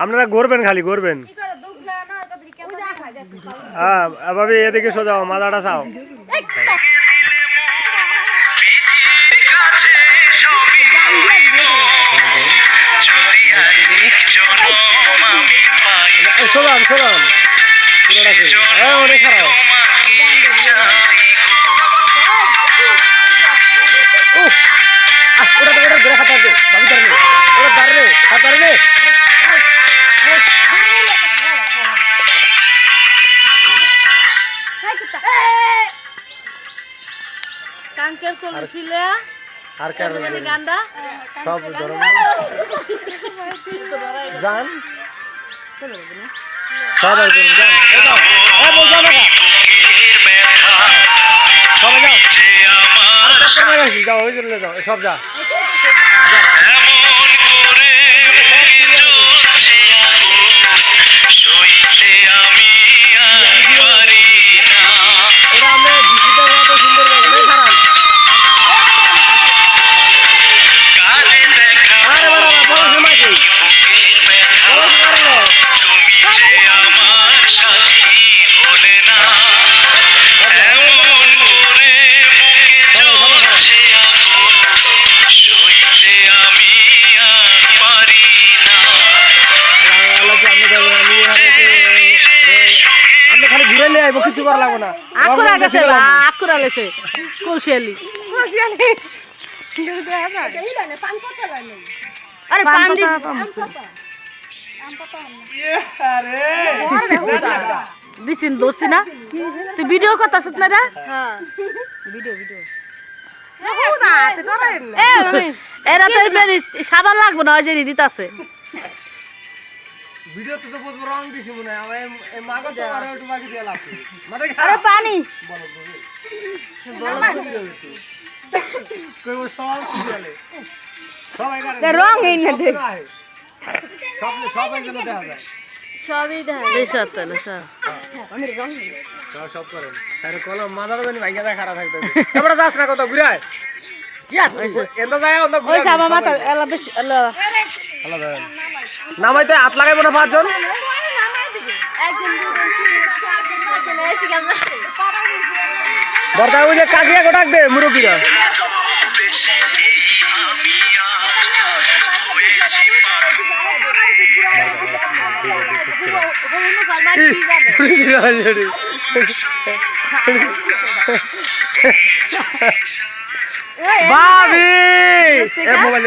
আপনারা গড়বেন খালি গড়বেন হ্যাঁ ভাবি এদিকে সোজাও মাদাটা চাও কাছে সবই যদি এক জনম আমি পাই এই, সোজান সোজান পুরোটা সোজা। হ্যাঁ অনেক খারাপ। আর কার সব যান সবাই সবাই যাও। যাও ওই চলে যাও। সব যা। কিছু করা লাগবো না। আকুরা গেছে আকুরা লেছে কলসিয়ালি। আরে পান দি দিছিন না তুই ভিডিও কথা শুত না? হ্যাঁ ভিডিও ভিডিও হুদা তে ডরে এ মামি এরা তো সাবান লাগবে না ওই যে দিতে আছে ভিডিওতে তো বুঝব রং দিছি মনে হয় আমার এই- মাগো তো আরও একটু বাকি দিয়ে লাগছে মানে আরে পানি। কইবো সব দিয়ালে সবাই করে রং এই না দে সব সবাই যেন দেখা যায়। সবই দেখা দেশাত দেশা আমি রং সব সব করেন আরে কলম মাথাটা জানি ভাইগা দেখা খারাপ থাকতে তোমরা যাস না কত ঘুরে আয় ইয়া এন্দ যায় অন্য ঘুরে ওই সাবা মাথা এলা বেশি এলা। হ্যালো ধরেন নামাইতে হাত লাগাইবো না পাঁচজন ওই যে কাকিয়া গোটাক দে মুরব্বীরা ভাবি এ মোবাইল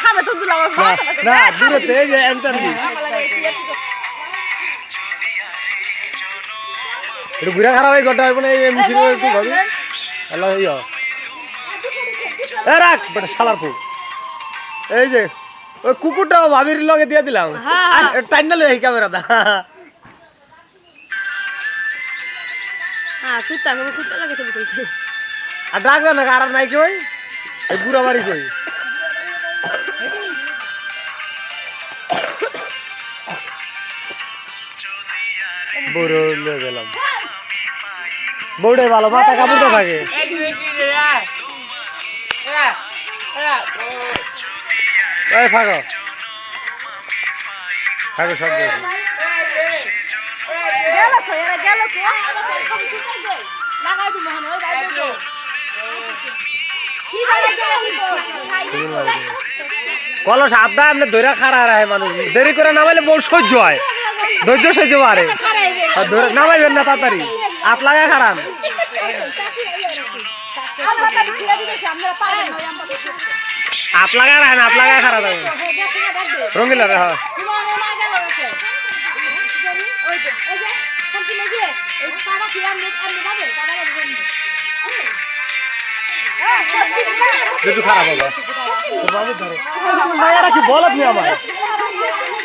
থামে তো দুলা আমার না, মাথা না দূরতে এই যে এন্টারলি একটু ঘুরে খারাপ হয়ে ঘরটা হইব না এই মিছিল একটু ভাবি আল্লাহ ইয়া এ রাখ বেটা শালার ফু এই যে ওই কুকুরটা ভাবির লগে দিয়ে দিলাম টাইনা লই এই হ্যাঁ ছবি তুলছি আর ডাকবে না আর নাই কই এই বুড়া বাড়ি কই বুড়ো নিয়ে গেলাম। কলস এমনি ধরে খাড়া রাখে মানুষ। দেরি করে নামাইলে বউ সহ্য হয়। ধৈর্য সহ্য পারে নামাইবেন না তাড়াতাড়ি। আট লাগা খারান আমরা তো ছিড়ে দিতেছি আমরা পারবেন না আমরা আট লাগা রাখেন আট লাগা খারাপ থাকবে রঙিলা হ্যাঁ একটু খারাপ হবে। তো বাবু ধরো কি বলত নি আমার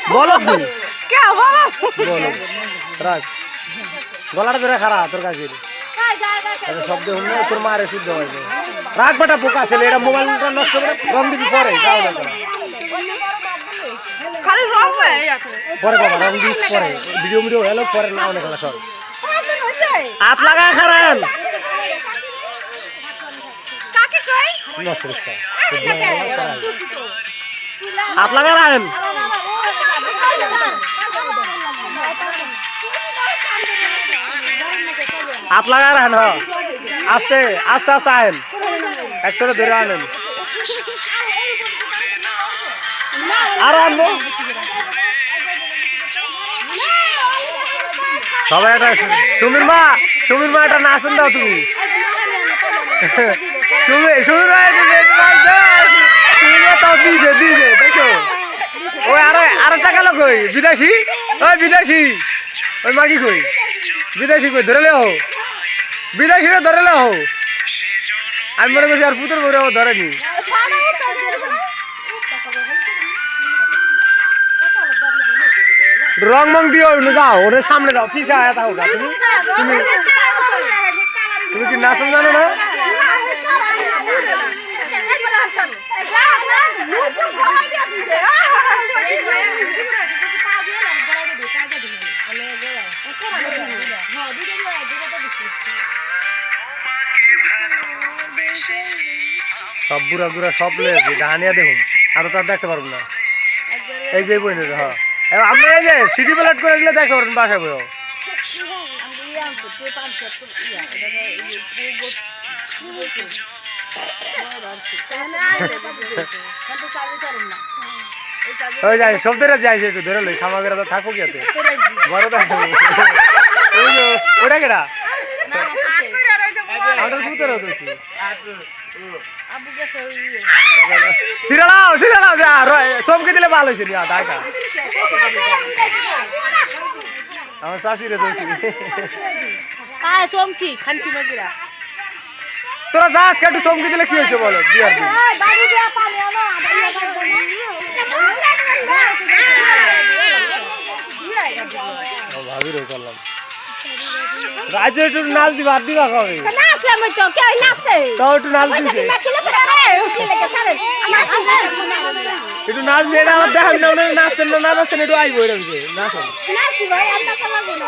বলত নি। কে বলো? বলো। রাখ। গলাটা ধরে খারাপ তোর কাছে। শব্দ হলে তোর মারে শুদ্ধ হয়েছে রাখ বেটা পোকা ছেলে এটা মোবাইলটা নষ্ট করে রং দিবি পরে যাও না খালি রং পরে বাবা রং দিবি পরে। ভিডিও ভিডিও হলো পরে না অনেক খেলা সব হাত লাগায় খারাপ। কাকে কই? নষ্ট হাত রাখেন হাত লাগায় রাখেন হ আস্তে আস্তে আস্তে আহেন একসাথে ধরে আনেন। আর আনব। সবাই একটা সুমির মা সুমির মা একটা নাচন দাও তুমি। সুমি সুমির একটা সুমির মা তাও দিয়েছে দিয়েছে, দেখো। আরও টাকা লোক ওই, বিদেশি? ওই বিদেশি। ওই মাগি কই? বিদেশি কই, ধরে লেও। বিদেশিরে ধরে লেও। আমি মনে করছি আর পুতুর বউরে ধরেনি। রং মং দিও যাও ওরে সামনে যাও পিছা আয়া থাকো তুমি তুমি কি নাচন জানো না? সব বুড়া গুড়া সব লেগেছে ডাহানিয়া দেখুন। আরও তার দেখতে পারব না। এই যে বই হ্যাঁ। এই যে সিটি প্লেট করে দিলে দেখতে পারবেন বাসায় বইও। ওই যাই সব ধরে যাইছে একটু ধরে লই খামা করে তো থাকো কি এতে বড় দেখো ওই সিরালাও সিরালাও যা রয় চমকে দিলে ভালো দেখা আমার শাশুড়ি দোষী আয় চমকি খানকি মাগিরা। তোরা যাস একটু চমকে দিলে কি হয়েছে বলো বিয়ার দিন। করলাম। রাজ্য একটু নাচ দিবা আর দিবা কবে? নাচলাম ওই তো কে নাচে তাও একটু নাচ দিছে। ছাড়েন একটু নাচ দিয়ে এটা আমার দেখেন না ওনারা নাচছেন না না নাচছেন একটু আইবো এরকম যে নাচেন নাচি ভাই আমরা তো লাগবে না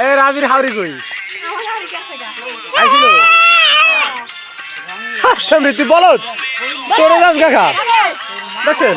এ রাবির হাওরি কই? আইছিল সামনে তুই বলত তোর গাছ কাকা দেখছেন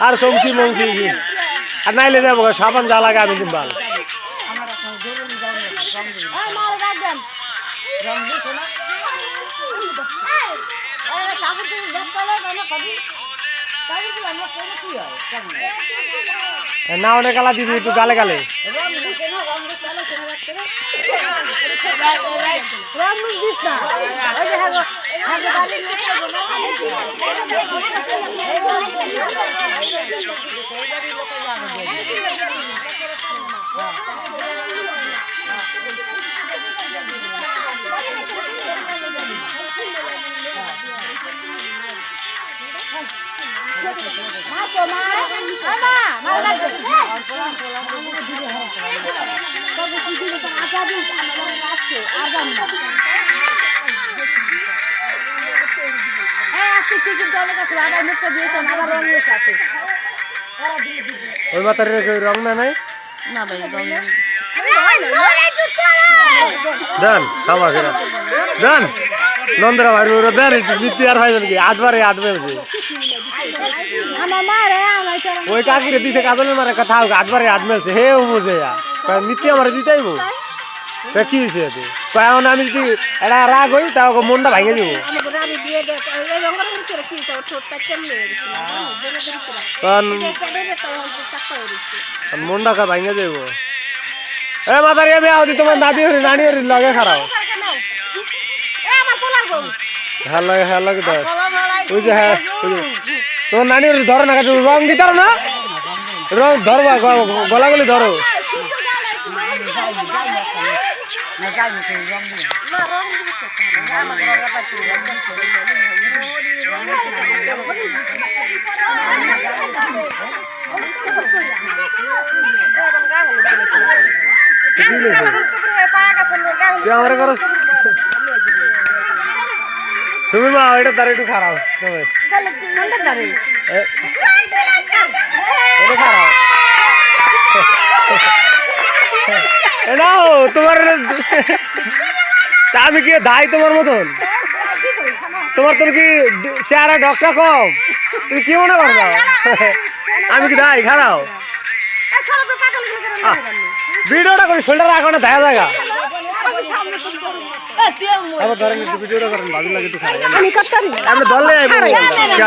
আর চমকি মমকি কি আর নাইলে যাব সাবান যা লাগে আমি রাখবেন না অনেক গালা দিবি একটু গালে গালে রং দিস না ওই যে হাগো হাগো বাড়ি নিয়ে মা তো মা মা মা রাখবেন তবে কি দিলে তো আজাদি আমার রাখছে আর আবার মুখটা দিয়েছেন আবার রং হয়েছে আছে ওই মাথার রং না নাই? না ভাই রং। দেন খাওয়া ফেরা দেন নন্দরা ভাই ওরা দেন বৃত্তি আর হয় নাকি? আটবারে ওই কাকিরে দিছে কাজলের মারে কথা হোক আটবারে আট মেলছে হে ও বুঝে নিত্যি আমার দিতাইবো তা কি হয়েছে এতে? আমি যদি এটা রাগ হই তা ওকে মনটা ভাঙে দিব। করে কি কেমনে চাপা হয়েছে। মনটা কা ভাঙে যাব এ মাতারি আমি আওদি তোমার দাদি হরি নানি হরি লগে খারাপ এ আমার পোলার বউ। হ্যাঁ লাগে হ্যাঁ লাগে তো চলো ওই যে হ্যাঁ তোমার নানি হরি ধরো না রং দিতার না? রং ধরবা গ- গলাগলি ধরো। না রং দিও না। রং দিচ্ছে আমার করো সুমির মা এটা তার একটু খারাপ এটা খারাপ এটাও তোমার আমি কি দাই তোমার মতন তোমার তুমি কি চেহারা ডকটা কম তুমি কি মনে করছ আমি কি দাই খারাও ভিডিওটা করি শোল্ডার রাখো না দেখা ভিডিওটা করেন ভালো লাগে একটু আমি ধরলে